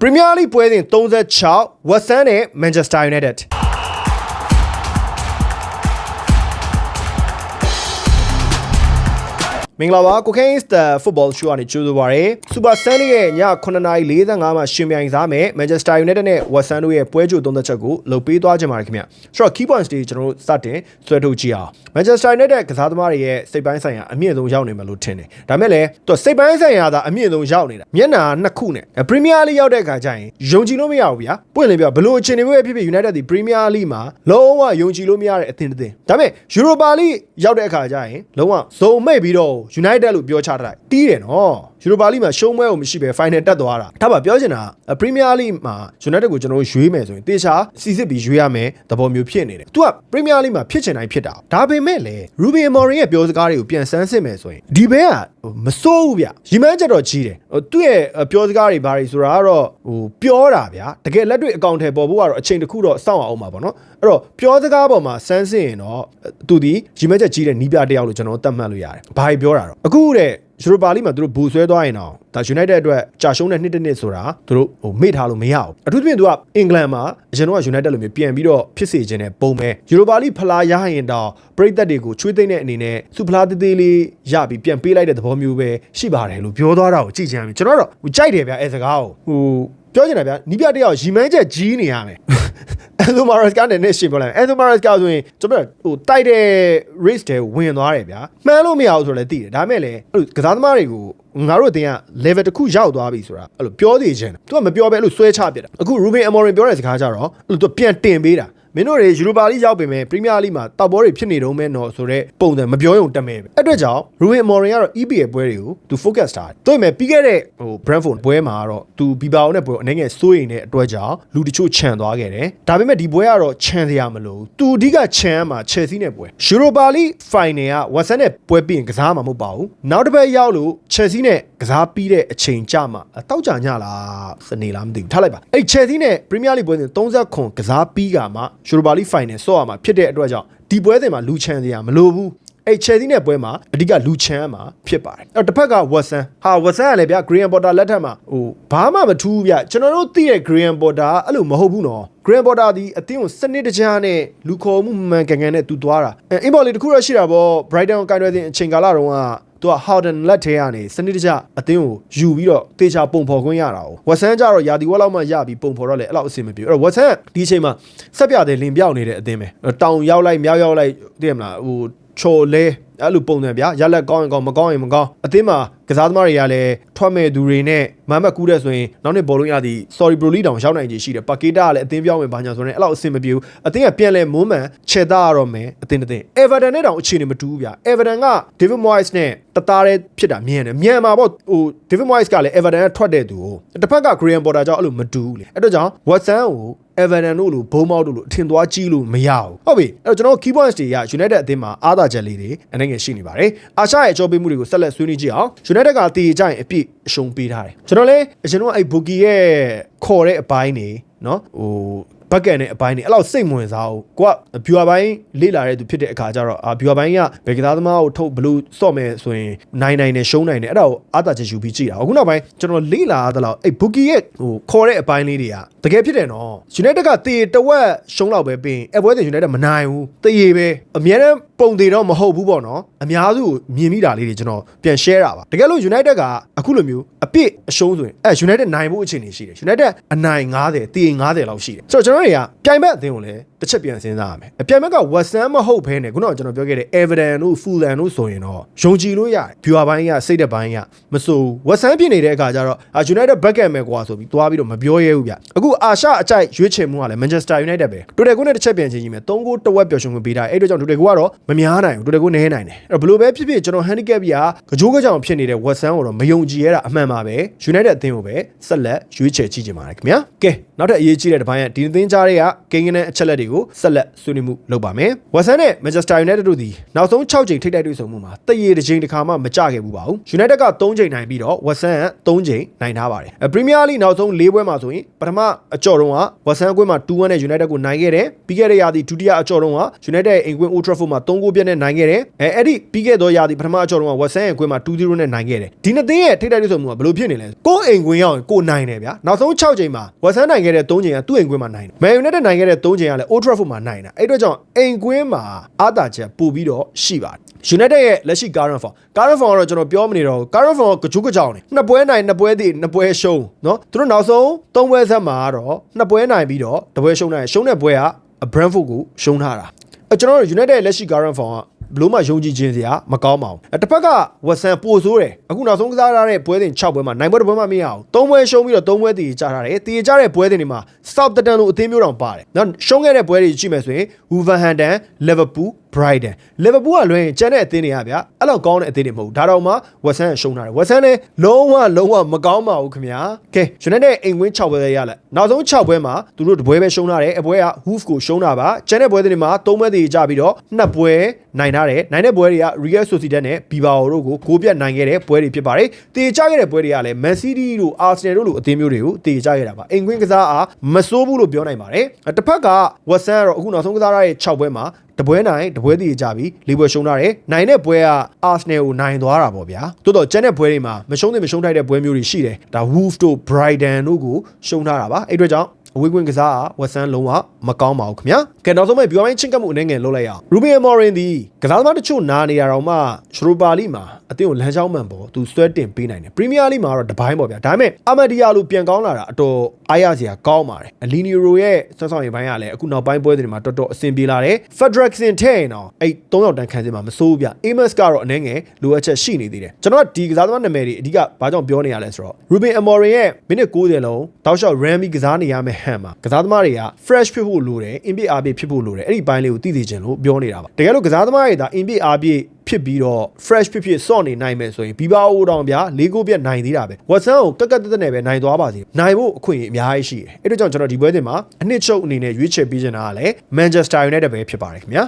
ပရီးမီးယားလိပွဲစဉ်36ဝက်ဆန်နဲ့မန်ချက်စတာယူနိုက်တက် မင်္ဂလာပါကိုကိန်းစတာဖုတ်ဘောရှိုးကနေကြိုးဆိုပါရယ်စူပါဆန်ရဲ့ည9:45မှာရှင်ပြိုင်စားမယ်မန်ချက်စတာယူနိုက်တက်နဲ့ဝက်ဆန်တို့ရဲ့ပွဲကြိုသုံးသက်ချက်ကိုလုပ်ပေးသွားကြပါရခင်ဗျဆိုတော့ key points တွေကျွန်တော်တို့စတင်ဆွဲထုတ်ကြည့်အောင်မန်ချက်စတာယူနိုက်တက်ကစားသမားတွေရဲ့စိတ်ပိုင်းဆိုင်ရာအမြင့်ဆုံးရောက်နေမှာလို့ထင်တယ်ဒါမဲ့လည်းသူစိတ်ပိုင်းဆိုင်ရာသာအမြင့်ဆုံးရောက်နေတာမျက်နှာနှစ်ခုနဲ့ပရီးမီးယားလိရောက်တဲ့အခါကျရင်ယုံကြည်လို့မရဘူးဗျာပွင့်လင်းပြဘလို့အခြေအနေမျိုးဖြစ်ဖြစ် United ဒီပရီးမီးယားလိမှာလုံးဝယုံကြည်လို့မရတဲ့အသင်းတစ်သင်းဒါမဲ့ Europa League ရောက်တဲ့အခါကျရင်လုံးဝဇုံမိတ်ပြီးတော့ United လို့ပြောချထားတယ်တီးတယ်နော်ယူရိုပါလိမှာရှုံးပွဲကိုမရှိပဲ final တက်သွားတာဒါပါပြောချင်တာပရီးမီးယားလိမှာ United ကိုကျွန်တော်တို့ရွေးမယ်ဆိုရင်တေချာစီစစ်ပြီးရွေးရမယ်သဘောမျိုးဖြစ်နေတယ်။ तू ကပရီးမီးယားလိမှာဖြစ်ချင်တိုင်းဖြစ်တာ။ဒါပေမဲ့လည်း Ruben Amorim ရဲ့ပြောစကားတွေကိုပြန်ဆန်းစစ်မယ်ဆိုရင်ဒီဘက်ကမစိုးဘူးဗျ။ရီမန်းချက်တော့ကြီးတယ်။ဟိုသူ့ရဲ့ပြောစကားတွေဘာတွေဆိုတာကတော့ဟိုပြောတာဗျာ။တကယ်လက်တွေ့အကောင့်ထဲပေါ်ဖို့ကတော့အချိန်တစ်ခုတော့စောင့်အောင်ပါပေါ့နော်။အဲ့တော့ပြောစကားပေါ်မှာဆန်းစစ်ရင်တော့သူဒီရီမန်းချက်ကြီးတဲ့နီးပြတယောက်လို့ကျွန်တော်သတ်မှတ်လို့ရတယ်။ဘာကြီးပြောတာတော့အခုတဲ့ယူရိုပါလိမှာသူတို့ဘူဆွဲသွားရင်တော့ ဒါ United အတွက်ကြာရှုံးတဲ့နှစ်တစ်နှစ်ဆိုတာသူတို့ဟိုမေ့ထားလို့မရဘူးအထူးသဖြင့်သူကအင်္ဂလန်မှာအရင်တော့ United လိုမျိုးပြန်ပြီးတော့ဖြစ်စေခြင်းနဲ့ပုံမဲ့ယူရိုပါလိဖလားရရင်တော့ပရိသတ်တွေကိုချွေးသိမ့်တဲ့အနေနဲ့စုဖလားသေးသေးလေးရပြီးပြန်ပေးလိုက်တဲ့သဘောမျိုးပဲရှိပါတယ်လို့ပြောသွားတာကိုကြည့်ချင်တယ်ကျွန်တော်တော့ဟိုကြိုက်တယ်ဗျအဲစကားကိုဟိုပြောချင်တာဗျနီးပြတယောက်ရီမန်းချက်ကြီးနေရမယ်အဲဆိုမာရက်စ်ကနဲ့နဲ့ရှင်းပြလိုက်အဲဆိုမာရက်စ်ကဆိုရင်ကျွန်တော်ဟိုတိုက်တဲ့ race တွေဝင်သွားတယ်ဗျာမှန်းလို့မရဘူးဆိုတော့လည်းသိတယ်ဒါပေမဲ့လည်းအဲ့လိုကစားသမားတွေကို ငါတို့အတင်းက level တစ်ခုရောက်သွားပြီဆိုတာအဲ့လိုပြောသေးခြင်းသူကမပြောဘဲအဲ့လိုဆွဲချပြတာအခု Ruben Amorim ပြောတဲ့စကားကြတော့အဲ့လိုသူပြန်တင်ပေးတာ မင်းတို့တွေယူရိုပါလိရောက်ပေမဲ့ပရီးမီးယားလိမှာတောက်ဘောတွေဖြစ်နေတော့မဲနော်ဆိုတော့ပုံစံမပြောရုံတက်မဲပဲအဲ့အတွက်ကြောင့် Ruben Amorim ကတော့ EPL ပွဲတွေကိုသူ focus ထားတယ်။တို့ပေမဲ့ပြီးခဲ့တဲ့ဟို Brentford ပွဲမှာကတော့သူ Bilbao နဲ့ပွဲအနေငယ်စိုးရိမ်တဲ့အတွက်ကြောင့်လူတချို့ခြံသွားခဲ့တယ်။ဒါပေမဲ့ဒီပွဲကတော့ခြံစရာမလိုဘူး။သူအဓိကခြံရမှာ Chelsea နဲ့ပွဲ။ Europa League Final က Watson နဲ့ပွဲပြီးရင်ကစားမှာမဟုတ်ပါဘူး။နောက်တစ်ပတ်ရောက်လို့ Chelsea နဲ့ကစားပြီးတဲ့အချိန်ကြမှာတောက်ကြညလားစနေလားမသိဘူးထားလိုက်ပါ။အဲ့ Chelsea နဲ့ Premier League ပွဲစဉ်30ခွန်ကစားပြီးကမှ Europa League Final ဆော့ရမှာဖြစ်တဲ့အတွက်ကြောင့်ဒီပွဲစဉ်မှာလူချန်စရာမလိုဘူး။အဲ့ချယ်ဆီနဲ့ပွဲမှာအဓိကလူချမ်းမှာဖြစ်ပါတယ်အဲ့တော့တစ်ဖက်ကဝက်ဆန်ဟာဝက်ဆန်ကလည်းဗျာဂရီယန်ပေါ်တာလက်ထက်မှာဟိုဘာမှမထူးဗျကျွန်တော်တို့သိတဲ့ဂရီယန်ပေါ်တာအဲ့လိုမဟုတ်ဘူးနော်ဂရန်ပေါ်တာဒီအတင်းကိုစနစ်တကျနဲ့လူခေါ်မှုမှန်ကန်ကန်နဲ့တူသွားတာအဲအင်ဘော်လီတခုတော့ရှိတာပေါ့ Brighton ကိုင်တွယ်တဲ့အချိန်ကာလတုန်းက သူက Howden လက်ထဲကနေစနစ်တကျအတင်းကိုယူပြီးတော့တေချာပုံဖော်ခွင့်ရတာ哦ဝက်ဆန်ကြတော့ယာဒီဝက်လောက်မှရပြီးပုံဖော်တော့လေအဲ့လောက်အဆင်မပြေဘူးအဲ့တော့ဝက်ဆန်ဒီအချိန်မှာဆက်ပြတဲ့လင်ပြောက်နေတဲ့အတင်းပဲတောင်ရောက်လိုက်မြောက်ရောက်လိုက်သိရမလားဟိုချိုလဲ အဲ့လိုပုံစံဗျာရက်လက်ကောင်းရင်ကောင်းမကောင်းရင်မကောင်းအသင်းမှာကစားသမားတွေကလည်းထွက်မဲ့သူတွေနဲ့မမတ်ကူးတဲ့ဆိုရင်နောက်နှစ်ဘောလုံးရသည် sorry bro လီတောင်ရောက်နိုင်ခြေရှိတယ်ပါကေတာကလည်းအသင်းပြောင်းဝင်ဘာညာဆိုရင်အဲ့လောက်အဆင်မပြေဘူးအသင်းကပြန်လဲမွမ်းမှန်ခြေသားရတော့မယ်အသင်းတစ်သင်း Everton နဲ့တောင်အခြေအနေမတူဘူးဗျာ Everton က David Moyes နဲ့တသားတည်းဖြစ်တာမြင်တယ်မြန်မှာပေါ့ဟို David Moyes ကလည်း Everton ကထွက်တဲ့သူကိုတစ်ဖက်က Graham Potter ကြောင့်အဲ့လိုမတူဘူးလေအဲ့တော့ကြောင့် Watson ကို Everton တို့လိုဘုံမောက်တို့လိုအထင်သွားကြီးလို့မရဘူးဟုတ်ပြီအဲ့တော့ကျွန်တော် key points တွေက United အသင်းမှာအားသာချက်လေးတွေအနေငယ်ရှိနေပါတယ်အာရှရဲ့အကြောပေးမှုတွေကိုဆက်လက်ဆွေးနွေးကြည့်အောင် United ကတည်ကြရင်အပြည့်အရှုံးပေးထားတယ်ကျွန်တော်လည်းအရင်ကအဲ့ Bookie ရဲ့ခေါ်တဲ့အပိုင်းနေနော်ဟိုဘက်ကန်နဲ့အပိုင်းနေအဲ့လောက်စိတ်မဝင်စားဘူးကိုကဘျူဟာပိုင်းလေ့လာတဲ့သူဖြစ်တဲ့အခါကျတော့အာဘျူဟာပိုင်းကဘယ်ကစားသမားကိုထုတ်ဘလို့စော့မယ်ဆိုရင်နိုင်နိုင်နဲ့ရှုံးနိုင်တယ်အဲ့ဒါကိုအာသာချက်ယူပြီးကြည့်တာအခုနောက်ပိုင်းကျွန်တော်လေ့လာရသလောက်အဲ့ဘူကီရဲ့ဟိုခေါ်တဲ့အပိုင်းလေးတွေကတကယ်ဖြစ်တယ်နော် United ကတေတဝက်ရှုံးလောက်ပဲပြီးရင်အပွဲတင် United မနိုင်ဘူးတရေပဲအများနဲ့ပုံသေးတော့မဟုတ်ဘူးပေါ့နော်အများစုမြင်မိတာလေးတွေကျွန်တော်ပြန် share တာပါတကယ်လို့ United ကအခုလိုမျိုးအပြစ်အရှုံးဆိုရင်အဲ United နိုင်ဖို့အခြေအနေရှိတယ် United အနိုင်90တေ90လောက်ရှိတယ်ဆိုတော့ကျွန်တော်တွေကပြိုင်ဘက်အသင်းကိုလည်း တစ်ချက်ပြန်စဉ်းစားရမယ်အပြိုင်ဘက်က West Ham မဟုတ်ဘဲနဲ့ခုနကကျွန်တော်ပြောခဲ့တဲ့ Everton တို့ Fulham တို့ဆိုရင်တော့ယုံကြည်လို့ရတယ် viewer ဘိုင်းကစိတ်သက်ဘိုင်းကမဆိုး West Ham ဖြစ်နေတဲ့အခါကျတော့ United back မယ်ကွာဆိုပြီးသွားပြီးတော့မပြောရဲဘူးဗျအခုအာရှအကြိုက်ရွေးချယ်မှုကလည်း Manchester United ပဲဒိုတယ်ကုနဲ့တစ်ချက်ပြန်ချင်းကြီးမယ်၃ဂိုးတဝက်ပျော်ရွှင်ခွင့်ပေးတာအဲ့တို့ကြောင့်ဒိုတယ်ကုကတော့မများနိုင်ဘူးဒိုတယ်ကုနည်းနိုင်တယ်အဲ့တော့ဘလို့ပဲဖြစ်ဖြစ်ကျွန်တော် handicap ကြီးကကြိုးကြောင်ဖြစ်နေတဲ့ West Ham ကိုတော့မယုံကြည်ရတာအမှန်ပါပဲ United အသင်းကိုပဲဆက်လက်ရွေးချယ်ကြည့်ကြပါမယ်ခင်ဗျာကဲနောက်ထပ်အရေးကြီးတဲ့တစ်ပိုင်းကဒီအသင်းကြားတွေကကိန်းကနန်းအချက်လက်တွေကိုတွေကိုဆက်လက်ဆွေးနွေးမှုလုပ်ပါမယ်ဝက်ဆန်နဲ့မန်ချက်စတာယူနိုက်တက်တို့ဒီနောက်ဆုံး6ချိန်ထိတိုက်တွေ့ဆုံမှုမှာတရေတစ်ချိန်တစ်ခါမှမကြခဲ့ဘူးပါဘူးယူနိုက်တက်က3ချိန်နိုင်ပြီးတော့ဝက်ဆန်က3ချိန်နိုင်ထားပါတယ်ပရီးမီးယားလိနောက်ဆုံး၄ပွဲမှာဆိုရင်ပထမအကြော်တုံးကဝက်ဆန်အကွင်းမှာ2-1နဲ့ယူနိုက်တက်ကိုနိုင်ခဲ့တယ်ပြီးခဲ့တဲ့ရာသီဒုတိယအကြော်တုံးကယူနိုက်တက်ရဲ့အိမ်ကွင်းအိုထရာဖို့မှာ3ဂိုးပြတ်နဲ့နိုင်ခဲ့တယ်အဲအဲ့ဒီပြီးခဲ့သောရာသီပထမအကြော်တုံးကဝက်ဆန်ရဲ့အကွင်းမှာ2-0နဲ့နိုင်ခဲ့တယ်ဒီနှစ်သင်းရဲ့ထိပ်တိုက်တွေ့ဆုံမှုကဘယ်လိုဖြစ်နေလဲကိုယ်အိမ်ကွင်းရောက်ရင်ကိုယ်နိုင်တယ်ဗျာနောက်ဆုံး6ချိန်မှာဝက်ဆန်နိုင်ခဲ့တဲ့3ချိန်ကသူ့အိမ်ကွင်းမှာနိုင်တယ်မန်ယူနိုက်တက်နိုင်ခဲ့တဲ့3ချိန်ကလည်း အိုထရာဖို့မှာနိုင်တာအဲ့အတွက်ကြောင့်အိမ်ကွင်းမှာအာသာချက်ပို့ပြီးတော့ရှိပါတယ် United ရဲ့လက်ရှိ current form current form ကတော့ကျွန်တော်ပြောမနေတော့ဘူး current form ကကြိုးကကြောင်နေနှစ်ပွဲနိုင်နှစ်ပွဲတည်နှစ်ပွဲရှုံးเนาะသူတို့နောက်ဆုံးသုံးပွဲဆက်မှာကတော့နှစ်ပွဲနိုင်ပြီးတော့တစ်ပွဲရှုံးနိုင်ရှုံးတဲ့ပွဲက Brentford ကိုရှုံးထားတာအဲကျွန်တော်တို့ United ရဲ့လက်ရှိ current form က ဘလို့မှယုံကြည်ခြင်းစရာမကောင်းပါဘူး။တစ်ဖက်ကဝက်ဆန်ပိုဆိုးတယ်။အခုနောက်ဆုံးကစားရတဲ့ပွဲစဉ်6ပွဲမှာနိုင်ပွဲတစ်ပွဲမှမရအောင်။၃ပွဲရှုံးပြီးတော့၃ပွဲတည်ကြထားတယ်။တည်ကြတဲ့ပွဲစဉ်တွေမှာ Southampton လိုအသင်းမျိုးတောင်ပါတယ်။နောက်ရှုံးခဲ့တဲ့ပွဲတွေကြည့်မယ်ဆိုရင် Wolverhampton, Liverpool, Brighton Liverpool ကလွှဲရင်ကျန်တဲ့အသင်းတွေကဗျာအဲ့လောက်ကောင်းတဲ့အသင်းတွေမဟုတ်ဘူးဒါတော့မှဝက်ဆန်ရှုံးထားတယ်ဝက်ဆန်လည်းလုံးဝလုံးဝမကောင်းပါဘူးခင်ဗျာကဲ United အိမ်ဝင်း6ပွဲရလက်နောက်ဆုံး6ပွဲမှာသူတို့တပွဲပဲရှုံးထားတယ်အပွဲက Wolf ကိုရှုံးတာပါကျန်တဲ့ပွဲတွေမှာ3ပွဲတည်ကြပြီးတော့2ပွဲနိုင်ထားတယ်နိုင်တဲ့ပွဲတွေက Real Sociedad နဲ့ Bilbao တို့ကိုဂိုးပြတ်နိုင်ခဲ့တဲ့ပွဲတွေဖြစ်ပါတယ်တည်ကြခဲ့တဲ့ပွဲတွေကလည်း Man City တို့ Arsenal တို့လိုအသင်းမျိုးတွေကိုတည်ကြခဲ့တာပါအိမ်ဝင်းကစားအားမစိုးဘူးလို့ပြောနိုင်ပါတယ်တစ်ဖက်ကဝက်ဆန်ကတော့အခုနောက်ဆုံးကစားရတဲ့6ပွဲမှာတပွဲနိုင်တပွဲတည်ကြပြီးလေးပွဲရှုံးထားတယ်နိုင်တဲ့ပွဲကအာဆနယ်ကိုနိုင်သွားတာပေါ့ဗျာတိုးတော့ကျန်တဲ့ပွဲတွေမှာမရှုံးသင့်မရှုံးထိုက်တဲ့ပွဲမျိုးတွေရှိတယ်ဒါ Wolf တို့ Brighton တို့ကိုရှုံးထားတာပါအဲ့အတွက်ကြောင့် အဝေးကွင်းကစားဝက်ဆန်လုံးဝမကောင်းပါဘူးခင်ဗျာကဲနောက်ဆုံးမဲ့ပြောင်းချင်းကပ်မှုအနေငယ်လုပ်လိုက်ရအောင်ရူဘီယန်မော်ရင်ဒီကစားသမားတချို့နားနေရတော့မှရှရိုပါလီမှာအသင်းကိုလမ်းကြောင်းမှန်ပေါ်သူဆွဲတင်ပေးနိုင်တယ်ပရီးမီးယားလိမှာတော့တပိုင်းပေါ့ဗျာဒါပေမဲ့အမဒီယာလိုပြန်ကောင်းလာတာအတော်အားရစရာကောင်းပါတယ်အလီနီရိုရဲ့ဆွမ်းဆောင်ရည်ပိုင်းကလည်းအခုနောက်ပိုင်းပွဲတွေမှာတော်တော်အဆင်ပြေလာတယ်ဖက်ဒရက်ဆင်ထဲရင်တော့အဲ့၃ယောက်တန်းခံစင်မှာမစိုးဘူးဗျအေမတ်ကတော့အနေငယ်လိုအပ်ချက်ရှိနေသေးတယ်ကျွန်တော်ကဒီကစားသမားနာမည်တွေအဓိကဘာကြောင့်ပြောနေရလဲဆိုတော့ရူဘင်အမော်ရင်ရဲ့မိနစ်90လုံးတောက်လျှောက် Rami ကစားနေရမယ့်ဟန်မှာကစားသမားတွေက fresh ဖြစ်ဖို့လိုတယ်အင်ပြအားပြဖြစ်ဖို့လိုတယ်အဲ့ဒီပိုင်းလေးကိုသိသိချင်လို့ပြောနေတာပါတကယ်လို့ကစားသမားတွေဒါအင်ပြအားပြဖြစ်ပြီးတော့ fresh ဖြစ်ဖြစ်စော့နေနိုင်မယ်ဆိုရင်ဘီဘာအိုတောင်ဗျာလေးကိုပြတ်နိုင်သေးတာပဲ Watson ကိုကက်ကက်တက်တက်နဲ့ပဲနိုင်သွားပါစေနိုင်ဖို့အခွင့်အရေးအများကြီးရှိတယ်အဲ့ဒါကြောင့်ကျွန်တော်ဒီပွဲစဉ်မှာအနှစ်ချုပ်အနေနဲ့ရွေးချယ်ပေးချင်တာကလည်း Manchester United ပဲဖြစ်ပါတယ်ခင်ဗျာ